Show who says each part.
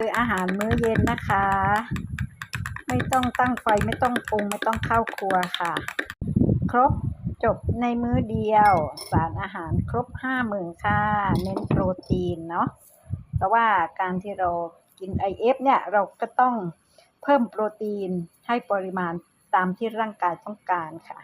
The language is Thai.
Speaker 1: คืออาหารมื้อเย็นนะคะ ไม่ต้องตั้งไฟไม่ต้องปรุงไม่ต้องเข้าครัวค่ะ ครบจบในมื้อเดียว สารอาหารครบห้าหมื่นค่ะ เน้นโปรตีนเนาะเพราะว่าการที่เรากิน IF เนี่ยเราก็ต้องเพิ่มโปรตีนให้ปริมาณตามที่ร่างกายต้องการค่ะ